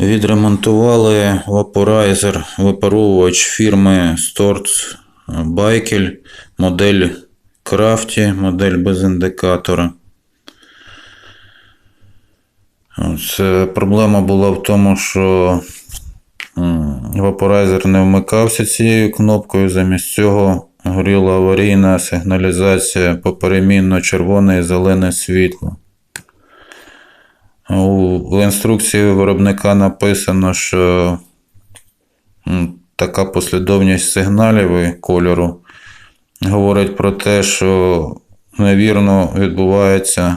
Відремонтували вапорайзер, випаровувач фірми Storz Байкель, модель Крафті, модель без індикатора. Це проблема була в тому, що вапорайзер не вмикався цією кнопкою. Замість цього горіла аварійна сигналізація поперемінно червоне і зелене світло. У інструкції виробника написано, що така послідовність сигналів і кольору говорить про те, що невірно відбувається,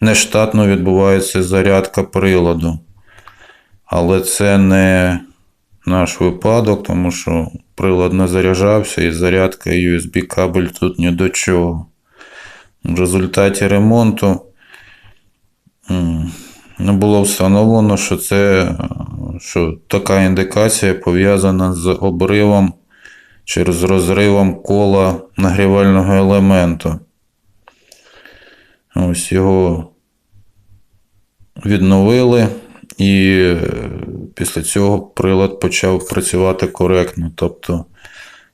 нештатно відбувається зарядка приладу. Але це не наш випадок, тому що прилад не заряджався і зарядка USB-кабель тут ні до чого. В результаті ремонту було встановлено, що це що така індикація пов'язана з обривом через розривом кола нагрівального елементу. Ось його відновили, і е, після цього прилад почав працювати коректно. Тобто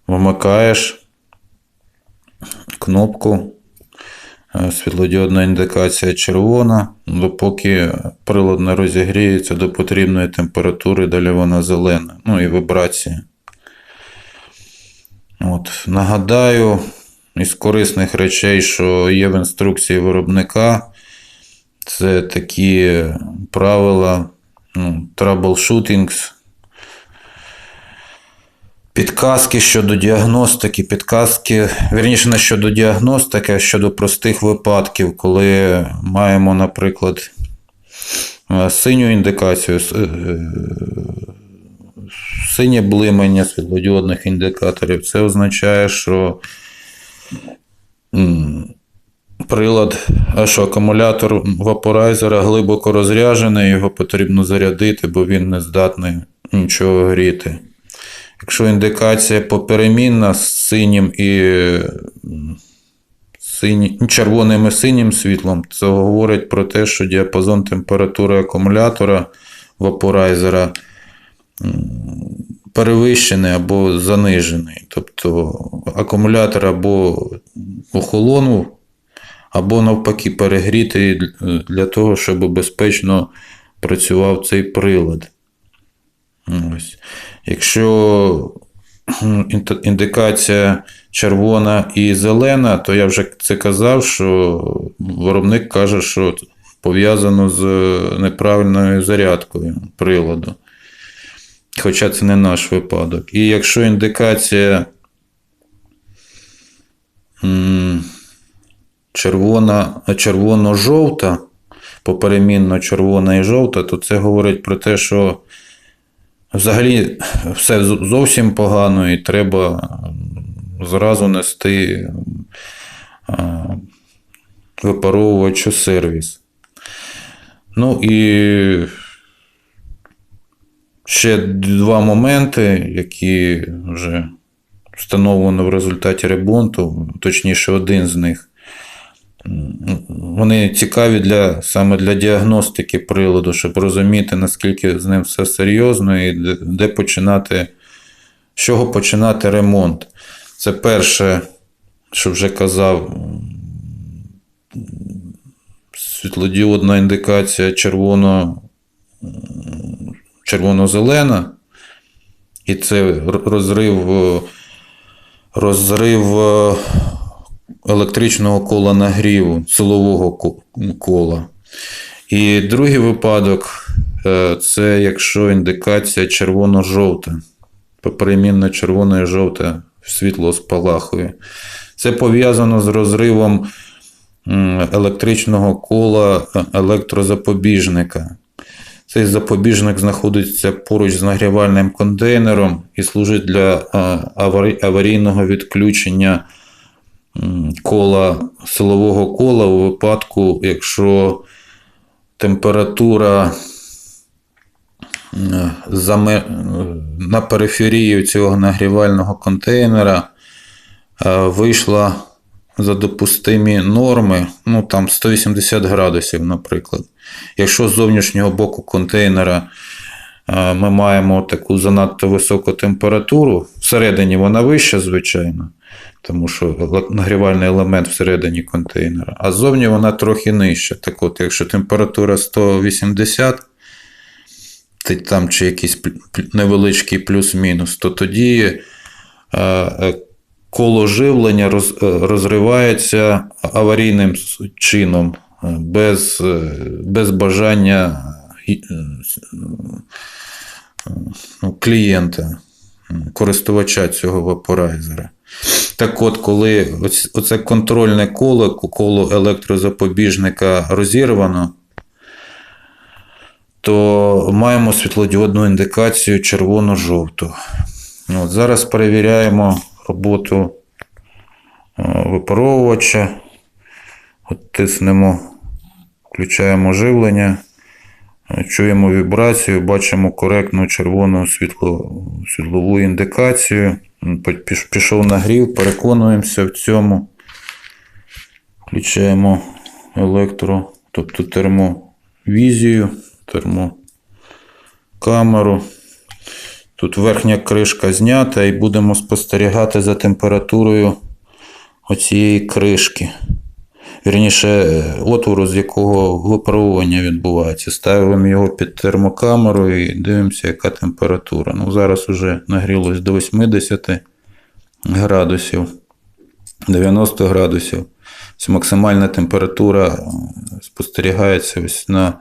вимикаєш кнопку, світлодіодна індикація червона, допоки прилад не розігріється до потрібної температури, далі вона зелена. Ну і вібрація. От, нагадаю, із корисних речей, що є в інструкції виробника, це такі правила ну, troubleshootings, підказки щодо діагностики, підказки, вірніше, не щодо діагностики, а щодо простих випадків, коли маємо, наприклад, е, синю індикацію, е, синє блимання світлодіодних індикаторів. Це означає, що прилад, що акумулятор вапорайзера глибоко розряджений, його потрібно зарядити, бо він не здатний нічого гріти. Якщо індикація поперемінна з синім і м, сині, червоним і синім світлом, це говорить про те, що діапазон температури акумулятора вапорайзера перевищений або занижений. Тобто акумулятор або охолонув, або навпаки перегрітий для того, щоб безпечно працював цей прилад. Ось. Якщо індикація червона і зелена, то я вже це казав, що виробник каже, що пов'язано з неправильною зарядкою приладу. Хоча це не наш випадок. І якщо індикація червона, червоно-жовта, поперемінно червона і жовта, то це говорить про те, що взагалі все зовсім погано і треба зразу нести а, випаровувач у сервіс. Ну і ще два моменти, які вже встановлено в результаті ремонту, точніше, один з них. Вони цікаві для, саме для діагностики приладу, щоб розуміти, наскільки з ним все серйозно і де, починати, з чого починати ремонт. Це перше, що вже казав, світлодіодна індикація червоно червоно-зелена, і це розрив, розрив електричного кола нагріву, силового кола. І другий випадок е, це якщо індикація червоно-жовта, поперемінно червоне і жовте світло спалахує. Це пов'язано з розривом електричного кола е, електрозапобіжника. Цей запобіжник знаходиться поруч з нагрівальним контейнером і служить для е, аварійного відключення кола, силового кола у випадку, якщо температура на периферію цього нагрівального контейнера е, вийшла за допустимі норми, ну там 180 градусів, наприклад. Якщо з зовнішнього боку контейнера е, ми маємо таку занадто високу температуру. Всередині вона вища, звичайно, тому що нагрівальний елемент всередині контейнера, а ззовні вона трохи нижча. Так от, якщо температура 180, ти- там чи якийсь невеличкий плюс-мінус, то тоді е, е, коло живлення е, розривається аварійним чином, без, без бажання ну, клієнта, користувача цього вапорайзера. Так от, коли оце контрольне коло, коло електрозапобіжника розірвано, то маємо світлодіодну індикацію червоно-жовту. От зараз перевіряємо роботу е, випаровувача. От тиснемо, включаємо живлення, е, чуємо вібрацію, бачимо коректну червону світло, світлову індикацію. М, на Пішов нагрів, переконуємося в цьому. Включаємо електро, тобто термовізію, термокамеру. Тут верхня кришка знята і будемо спостерігати за температурою оцієї кришки. Вірніше, е, отвору, з якого випаровування відбувається. Ставимо його під термокамеру і дивимося, яка температура. Ну, зараз вже нагрілось до 80 градусів, 90 градусів. Ось максимальна температура е, спостерігається ось на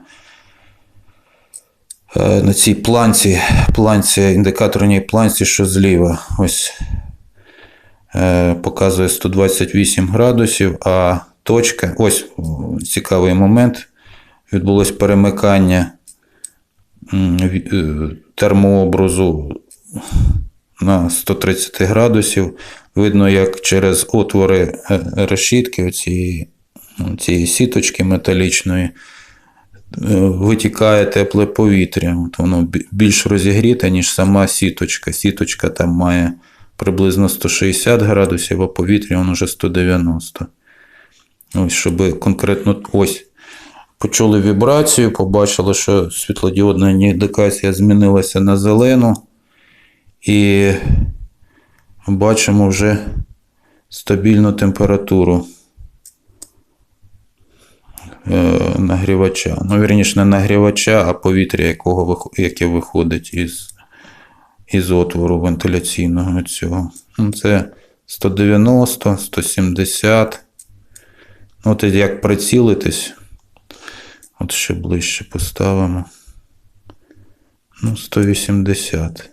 е, на цій планці, планці, індикаторній планці, що зліва. Ось показує 128 градусів, а точка, ось цікавий момент. Відбулось перемикання е, термообразу на 130 градусів. Видно, як через отвори е, решітки цієї, цієї сіточки металічної е, витікає тепле повітря. От воно більш розігріте, ніж сама сіточка. Сіточка там має приблизно 160 градусів, а повітря воно вже 190. Ось, щоб конкретно ось почули вібрацію, побачили, що світлодіодна індикація змінилася на зелену. І бачимо вже стабільну температуру е, нагрівача. Ну, вірніше, не нагрівача, а повітря, якого, яке виходить із, із отвору вентиляційного цього. Ну, Це 190, 170. Ну, От як прицілитись, от ще ближче поставимо. Ну, 180.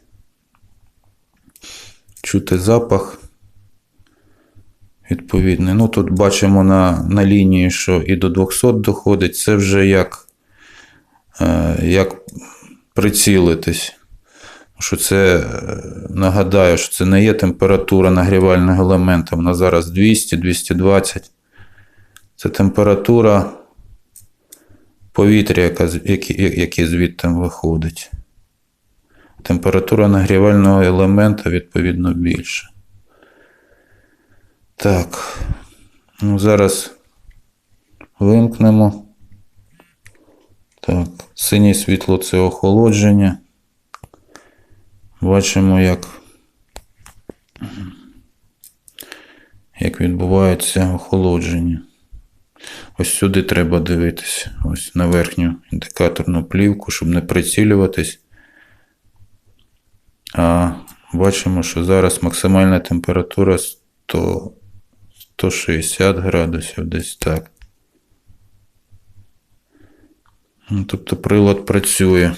Чути запах. Відповідний. Ну, тут бачимо на, на лінії, що і до 200 доходить. Це вже як, е, як прицілитись. Що це, е, нагадаю, що це не є температура нагрівального елемента. Вона зараз 200-220. Це температура повітря, яка, яке звідти виходить. Температура нагрівального елемента відповідно більша. Так. Ну, зараз вимкнемо. Так, синє світло це охолодження. Бачимо, як, як відбувається охолодження. Ось сюди треба дивитися. Ось на верхню індикаторну плівку, щоб не прицілюватись. А бачимо, що зараз максимальна температура 100, 160 градусів, десь так. Ну, Тобто прилад працює.